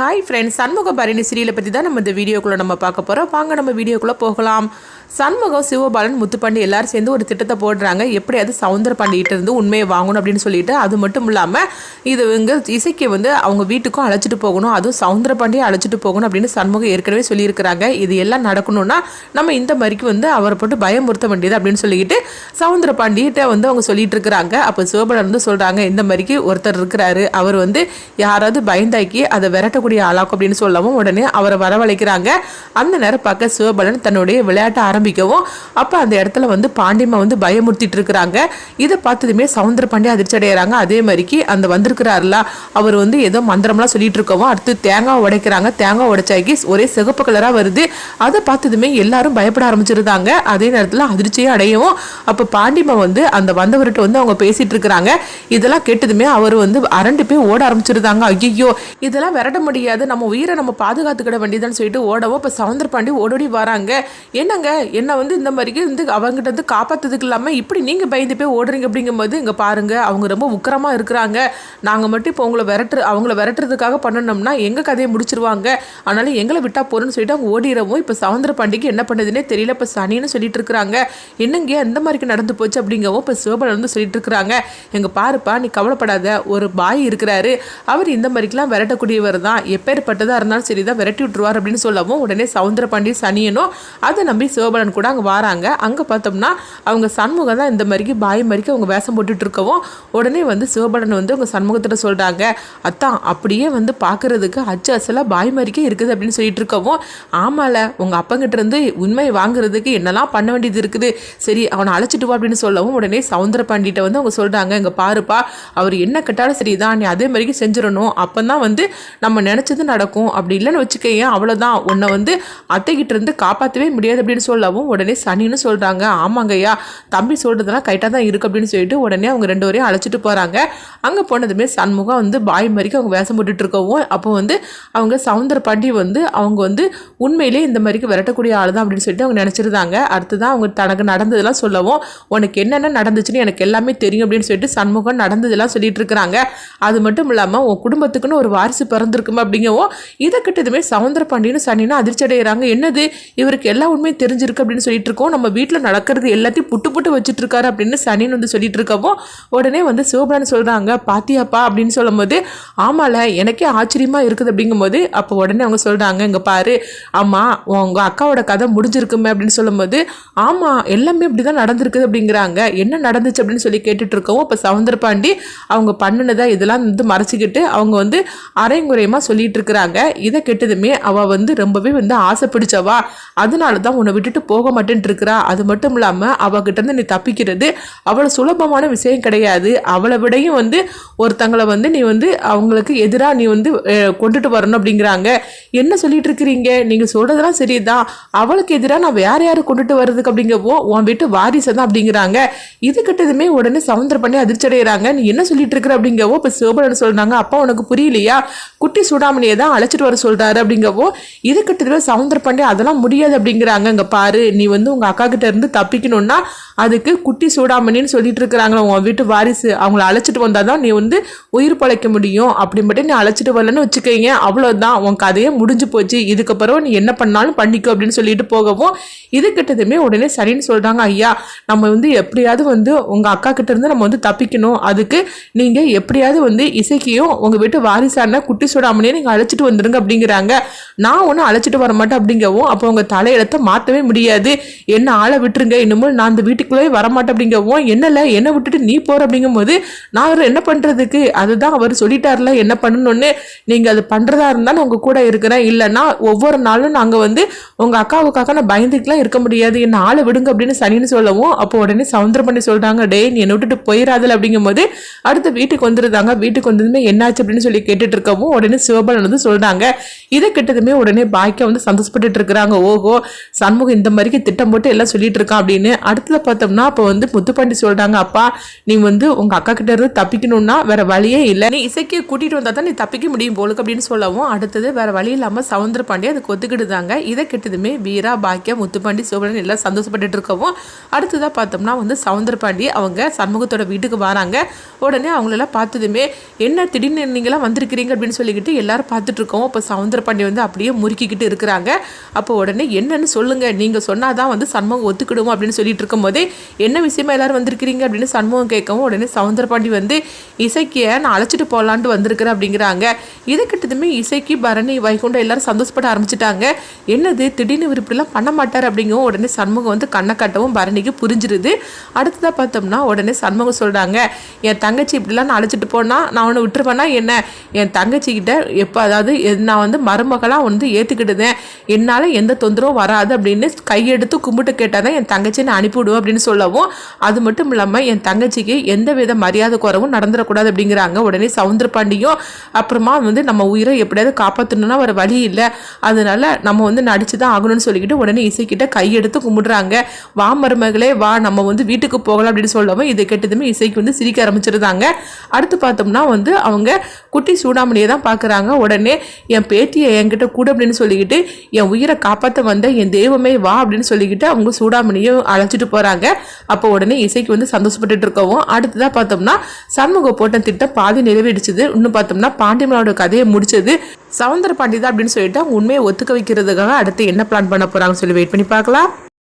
Hi friends Shanmuga Bharani சீரியலை பற்றி தான் நம்ம இந்த வீடியோக்குள்ளே நம்ம பார்க்க போகிறோம் வாங்க நம்ம வீடியோக்குள்ளே போகலாம். சண்முகம் சிவபாலன் முத்துப்பாண்டி எல்லாரும் சேர்ந்து ஒரு திட்டத்தை போடுறாங்க. எப்படியாவது சவுந்தர பாண்டிகிட்ட இருந்து உண்மையை வாங்கணும் அப்படின்னு சொல்லிட்டு அது மட்டும் இல்லாமல் இது இவங்க இசைக்கு வந்து அவங்க வீட்டுக்கும் அழைச்சிட்டு போகணும். அதுவும் சவுந்தர பாண்டியை அழைச்சிட்டு போகணும் அப்படின்னு சண்முகம் ஏற்கனவே சொல்லியிருக்கிறாங்க. இது எல்லாம் நடக்கணும்னா நம்ம இந்த மாதிரிக்கு வந்து அவரை போட்டு பயமுறுத்த வேண்டியது அப்படின்னு சொல்லிட்டு சவுந்தர பாண்டிகிட்ட வந்து அவங்க சொல்லிட்டு இருக்கிறாங்க அப்போ சிவபாலன் வந்து சொல்கிறாங்க இந்த மாதிரிக்கு ஒருத்தர் இருக்கிறாரு. அவர் வந்து யாராவது பயந்தாக்கி அதை விரட்டக்கூடிய ஆளாக்கும் அப்படின்னு சொல்லவும் உடனே அவரை வரவழைக்கிறாங்க. அந்த நேரம் பார்க்க சிவபாலன் தன்னுடைய விளையாட்டை ஆரம்பிக்கவும். அப்போ அந்த இடத்துல வந்து பாண்டியம்மா வந்து பயமுறுத்திட்டு இருக்கிறாங்க இதை பார்த்ததுமே சவுந்தர பாண்டிய அதிர்ச்சி அடைகிறாங்க அதே மாதிரிக்கு அந்த வந்திருக்கிறாருல அவர் வந்து ஏதோ மந்திரம்லாம் சொல்லிட்டு இருக்கவும் அடுத்து தேங்காய் உடைக்கிறாங்க. தேங்காய் உடைச்சாக்கி ஒரே சிகப்பு கலராக வருது. அதை பார்த்ததுமே எல்லாரும் பயப்பட ஆரம்பிச்சிருந்தாங்க. அதே நேரத்தில் அதிர்ச்சியே அடையவும் அப்போ பாண்டியம்மா வந்து அந்த வந்தவர்கிட்ட வந்து அவங்க பேசிட்டு இருக்கிறாங்க இதெல்லாம் கேட்டதுமே அவர் வந்து அரண்டு போய் ஓட ஆரம்பிச்சிருந்தாங்க. ஐயோ இதெல்லாம் விரட்ட முடியாது. நம்ம உயிரை நம்ம பாதுகாத்துக்கிட வேண்டியதுன்னு சொல்லிட்டு ஓடவும் இப்போ சவுந்தர பாண்டி ஓடோடி வராங்க. என்னங்க என்னை வந்து இந்த மாதிரிக்கு வந்து அவங்ககிட்ட வந்து காப்பாற்றுறதுக்கு இல்லாமல் இப்படி நீங்கள் பயந்து போய் ஓடுறீங்க அப்படிங்கும்போது இங்கே பாருங்கள் அவங்க ரொம்ப உக்கரமாக இருக்கிறாங்க. நாங்கள் மட்டும் இப்போ உங்களை விரட்டு அவங்கள விரட்டுறதுக்காக பண்ணணும்னா எங்கள் கதையை முடிச்சிருவாங்க? அதனால எங்களை விட்டா போகிறோன்னு சொல்லிட்டு அவங்க ஓடிடவும் இப்போ சவுந்தர பாண்டிக்கு என்ன பண்ணுதுன்னே தெரியல. இப்போ சனின்னு சொல்லிட்டு இருக்கிறாங்க. என்னங்க இந்த மாதிரிக்கு நடந்து போச்சு அப்படிங்கவும் இப்போ சிவபலன் வந்து சொல்லிட்டு இருக்கிறாங்க. எங்கள் பாருப்பா நீ கவலைப்படாத ஒரு பாய் இருக்கிறாரு. அவர் இந்த மாதிரிக்கெல்லாம் விரட்டக்கூடியவர் தான். எப்பேற்பட்டதாக இருந்தாலும் சரி தான் விரட்டி விட்டுருவார் அப்படின்னு சொல்லவும் உடனே சவுந்தர பாண்டி சனியனும் அதை நம்பி சிவபலன் கூட அங்கே வராங்க. அங்கே பார்த்தோம்னா அவங்க சண்முகம் தான் இந்த மாதிரிக்கு பாய் மாதிரிக்கு அவங்க வேஷம் போட்டுட்டு இருக்கவும் உடனே வந்து சிவபடன் வந்து அவங்க சண்முகத்திட்ட சொல்கிறாங்க அத்தான் அப்படியே வந்து பார்க்குறதுக்கு அச்சு அசலாக பாய் மாதிரிக்கே இருக்குது அப்படின்னு சொல்லிட்டு இருக்கவும் ஆமால உங்கள் அப்பங்கிட்ட இருந்து வாங்குறதுக்கு என்னெல்லாம் பண்ண வேண்டியது இருக்குது? சரி அவனை அழைச்சிட்டு வா அப்படின்னு சொல்லவும் உடனே சவுந்தர பாண்டிகிட்ட வந்து அவங்க சொல்கிறாங்க இங்கே பாருப்பா அவர் என்ன கேட்டாலும் சரிதான் நீ அதே மாதிரிக்கு செஞ்சிடணும். அப்போ தான் வந்து நம்ம நினச்சது நடக்கும். அப்படி இல்லைன்னு வச்சுக்கேன் அவ்வளோதான் உன்னை வந்து அத்தைக்கிட்ட இருந்து காப்பாற்றவே முடியாது அப்படின்னு சொல்லவும் உடனே சனின்னு சொல்கிறாங்க ஆமாங்கய்யா தம்பி சொல்கிறதுலாம் கைட்டாக தான் இருக்குது அப்படின்னு சொல்லிட்டு உடனே அவங்க ரெண்டு வரையும் அழைச்சிட்டு போகிறாங்க அங்கே போனதுமே சண்முகம் வந்து பாய் மாதிரிக்கு அவங்க வேஷம் போட்டுட்டு இருக்கவும் அப்போ வந்து அவங்க சவுந்தர பாண்டி வந்து அவங்க வந்து உண்மையிலே இந்த மாதிரிக்கு விரட்டக்கூடிய ஆள் தான் அப்படின்னு சொல்லிட்டு அவங்க நினச்சிருந்தாங்க. அடுத்து தான் அவங்க தனக்கு நடந்ததெல்லாம் சொல்லவும் உனக்கு என்னென்ன நடந்துச்சுன்னு எனக்கு எல்லாமே தெரியும் அப்படின்னு சொல்லிட்டு சண்முகம் நடந்ததெல்லாம் சொல்லிட்டு இருக்கிறாங்க. அது மட்டும் இல்லாமல் உன் குடும்பத்துக்குன்னு ஒரு வாரிசு பிறந்திருக்குமா அப்படிங்கவும் இதை கிட்டதுமே சவுந்தர பாண்டியன்னு சனின்னு அதிர்ச்சி அடைகிறாங்க என்னது? இவருக்கு எல்லா உண்மையும் தெரிஞ்சிருக்கு? அப்படின்னு சொல்லிட்டு இருக்கோம் நம்ம வீட்டில் நடக்கிறது எல்லாத்தையும் புட்டு புட்டு வச்சுட்டு இருக்காரு அப்படின்னு சனின்னு வந்து சொல்லிட்டு இருக்கவும் உடனே வந்து சிவபிரான் சொல்கிறாங்க பாத்தியாப்பா அப்படின்னு சொல்லும்போது ஆமால எனக்கே ஆச்சரியமா இருக்குது அப்படிங்கும்போது அப்போ உடனே அவங்க சொல்கிறாங்க இங்கே பாரு ஆமாம் உங்கள் அக்காவோட கதை முடிஞ்சிருக்குமே அப்படின்னு சொல்லும்போது ஆமாம் எல்லாமே இப்படி தான் நடந்திருக்குது அப்படிங்கிறாங்க. என்ன நடந்துச்சு? அப்படின்னு சொல்லி கேட்டுட்டு இருக்கவும் இப்போ சவுந்தர பாண்டி அவங்க பண்ணினதை இதெல்லாம் வந்து மறைச்சிக்கிட்டு அவங்க வந்து அரைங்குறையமாக சொல்லிட்டு இருக்கிறாங்க இதை கெட்டதுமே அவள் வந்து ரொம்பவே வந்து ஆசை பிடிச்சவா அதனால தான் உன்னை விட்டுட்டு போக மாட்டேன்ட்டு இருக்கிறா அது மட்டும் இல்லாமல் அவகிட்டேருந்து நீ தப்பிக்கிறது அவ்வளோ சுலபமான விஷயம் கிடையாது. அவளை விடையும் வந்து ஒருத்தங்களை வந்து நீ வந்து அவங்களுக்கு எதிராக நீ வந்து கொண்டுட்டு வரணும் அப்படிங்கிறாங்க. என்ன சொல்லிட்டு இருக்கிறீங்க நீங்கள் சொல்கிறதெல்லாம் சரிதான். அவளுக்கு எதிராக நான் வேற யாரை கொண்டுட்டு வர்றதுக்கு அப்படிங்கப்போ உன் வீட்டு வாரிசை தான் அப்படிங்கிறாங்க இதுக்கிட்டதுமே உடனே சவுந்தர பண்ணி அதிர்ச்சி அடைகிறாங்க நீ என்ன சொல்லிட்டு இருக்கிற அப்படிங்கவோ இப்போ சிவபலன் சொல்கிறாங்க அப்பா உனக்கு புரியலையா? குட்டி சூடாமணியை தான் அழைச்சிட்டு வர சொல்கிறாரு அப்படிங்கவோ இது கிட்டத்தட்ட சவுந்தர பாண்டி அதெல்லாம் முடியாது அப்படிங்கிறாங்க இங்கே பாரு. நீ வந்து உங்க அக்கா கிட்ட இருந்து தப்பிக்கணும்னா அதுக்கு குட்டி சூடாமணின்னு சொல்லிட்டு இருக்கிறாங்களா உன் வீட்டு வாரிசு. அவங்கள அழைச்சிட்டு வந்தாதான் நீ வந்து உயிர் பழைக்க முடியும். அப்படி மட்டும் நீ அழைச்சிட்டு வரலன்னு வச்சுக்கோங்க. அவ்வளோதான் உன் கதையே முடிஞ்சு போச்சு. இதுக்கப்புறம் நீ என்ன பண்ணாலும் பண்ணிக்கோ அப்படின்னு சொல்லிட்டு போகவும் இது கிட்டதுமே உடனே சரின்னு சொல்றாங்க. ஐயா நம்ம வந்து எப்படியாவது வந்து உங்க அக்கா கிட்ட இருந்து நம்ம வந்து தப்பிக்கணும். அதுக்கு நீங்க எப்படியாவது வந்து இசைக்கையும் உங்க வீட்டு வாரிசான குட்டி சூடாமணியை நீங்க அழைச்சிட்டு வந்துருங்க அப்படிங்கிறாங்க. நான் ஒன்றும் அழைச்சிட்டு வர மாட்டேன் அப்படிங்கவும் அப்போ உங்க தலையிடத்தை மாற்றவே முடியும் முடியாது. என்ன ஆளை விட்டுருங்க? இன்னமும் நான் அந்த வீட்டுக்குள்ளே வரமாட்டேன் அப்படிங்கவும் என்னல? என்னை விட்டுட்டு நீ போற அப்படிங்கும்போது நான் அவர் என்ன பண்றதுக்கு? அதுதான் அவர் சொல்லிட்டார்ல என்ன பண்ணணும்னு. நீங்க அது பண்றதா நான் உங்க கூட இருக்கிறேன். இல்லைன்னா ஒவ்வொரு நாளும் நாங்க வந்து உங்க அக்காவுக்காக நான் பயந்துக்கலாம் இருக்க முடியாது. என்ன ஆளை விடுங்க அப்படின்னு சனின்னு சொல்லவும் அப்போ உடனே சவுந்தரம் பண்ணி சொல்றாங்க டேய் நீ என்னை விட்டுட்டு போயிடாதல அப்படிங்கும்போது அடுத்து வீட்டுக்கு வந்துருந்தாங்க வீட்டுக்கு வந்ததுமே என்னாச்சு அப்படின்னு சொல்லி கேட்டுட்டு இருக்கவும் உடனே சிவபாலன் வந்து சொல்றாங்க. இதை கிட்டதுமே உடனே பாய்க்க வந்து சந்தோஷப்பட்டுட்டு இருக்கிறாங்க ஓஹோ சண்முகம் இந்த மாதிரிக்கு திட்டம் போட்டு எல்லாம் சொல்லிட்டு இருக்கான் அப்படின்னு அடுத்தது பார்த்தோம்னா அப்போ வந்து முத்துப்பாண்டி சொல்றாங்க அப்பா நீ வந்து உங்க அக்கா கிட்ட இருந்து தப்பிக்கணும்னா வேற வழியே இல்லை. நீ இசைக்கு கூட்டிட்டு வந்தா தான் நீ தப்பிக்க முடியும் போலுக்கு அப்படின்னு சொல்லவும் அடுத்தது வேற வழி இல்லாம சவுந்தர பாண்டி அதுக்கு ஒத்துக்கிட்டுதாங்க இதை கெட்டதுமே வீரா பாக்கியா முத்துப்பாண்டி சோழன் எல்லாம் சந்தோஷப்பட்டுட்டு இருக்கவும் அடுத்ததாக பார்த்தோம்னா வந்து சவுந்தர பாண்டி அவங்க சண்முகத்தோட வீட்டுக்கு வராங்க. உடனே அவங்களெல்லாம் பார்த்ததுமே என்ன திடீர்னு நீங்களாம் வந்திருக்கிறீங்க? அப்படின்னு சொல்லிக்கிட்டு எல்லாரும் பார்த்துட்டு இருக்கோம் இப்போ சவுந்தர பாண்டி வந்து அப்படியே முறுக்கிக்கிட்டு இருக்கிறாங்க. அப்போ உடனே என்னன்னு சொல்லுங்க. நீங்க சொன்னால் தான் வந்து சண்முகம் ஒத்துக்கிடுவோம் அப்படின்னு சொல்லிட்டு இருக்கும்போதே என்ன விஷயமா எல்லாரும் வந்திருக்கிறீங்க? அப்படின்னு சண்முகம் கேட்கவும் உடனே சவுந்தரபாண்டி வந்து இசைக்கிய நான் அழைச்சிட்டு போகலான்ட்டு வந்திருக்கிறேன் அப்படிங்கிறாங்க. இதை கிட்டதுமே இசைக்கு பரணி வைகுண்டம் எல்லாரும் சந்தோஷப்பட ஆரம்பிச்சிட்டாங்க. என்னது திடீர்னு இவர் இப்படிலாம் பண்ண மாட்டார்? அப்படிங்கவும் உடனே சண்முகம் வந்து கண்ணை கட்டவும் பரணிக்கு புரிஞ்சிருது. அடுத்ததாக பார்த்தோம்னா உடனே சண்முகம் சொல்கிறாங்க என் தங்கச்சி இப்படிலாம் நான் அழைச்சிட்டு போனால் நான் ஒன்று விட்டுருவேன்னா என்ன? என் தங்கச்சிக்கிட்ட எப்போ அதாவது நான் வந்து மருமகளாக வந்து ஏற்றுக்கிட்டுதேன் என்னால் எந்த தொந்தரவும் வராது அப்படின்னு கையெடுத்து கும்பிட்டு கேட்டால் தான் என் தங்கச்சியை நான் அனுப்பிவிடுவேன் அப்படின்னு சொல்லவும் அது மட்டும் இல்லாமல் என் தங்கச்சிக்கு எந்த வித மரியாதை குறவும் நடந்துடக்கூடாது அப்படிங்கிறாங்க. உடனே சவுந்தர பாண்டியும் அப்புறமா வந்து நம்ம உயிரை எப்படியாவது காப்பாற்றணும்னா ஒரு வழி இல்லை. அதனால நம்ம வந்து நடிச்சு தான் ஆகணும்னு சொல்லிக்கிட்டு உடனே இசைக்கிட்ட கையெடுத்து கும்பிடுறாங்க. வா மருமகளே வா நம்ம வந்து வீட்டுக்கு போகலாம் அப்படின்னு சொல்லவும் இதை கெட்டதுமே இசைக்கு வந்து சிரிக்க ஆரம்பிச்சிருந்தாங்க. அடுத்து பார்த்தோம்னா வந்து அவங்க குட்டி சூடாமணியை தான் பார்க்குறாங்க உடனே என் பேத்தியை என்கிட்ட கூட அப்படின்னு சொல்லிக்கிட்டு என் உயிரை காப்பாற்ற வந்த என் தெய்வமே வா அப்படின்னு சொல்லிக்கிட்டு அவங்க சூடாமணியும் அழைச்சிட்டு போகிறாங்க அப்போ உடனே இசைக்கு வந்து சந்தோஷப்பட்டுட்டு இருக்கவும் அடுத்ததாக பார்த்தோம்னா சண்முக போட்ட திட்டம் பாதி நிறைவேறிச்சுது. இன்னும் பார்த்தோம்னா பாண்டியமனோட கதையை முடிச்சது. சவுந்தர பாண்டி தான் அப்படின்னு சொல்லிட்டு அவங்க உண்மையை ஒத்துக்க வைக்கிறதுக்காக அடுத்து என்ன பிளான் பண்ண போகிறாங்கன்னு சொல்லி வெயிட் பண்ணி பார்க்கலாம்.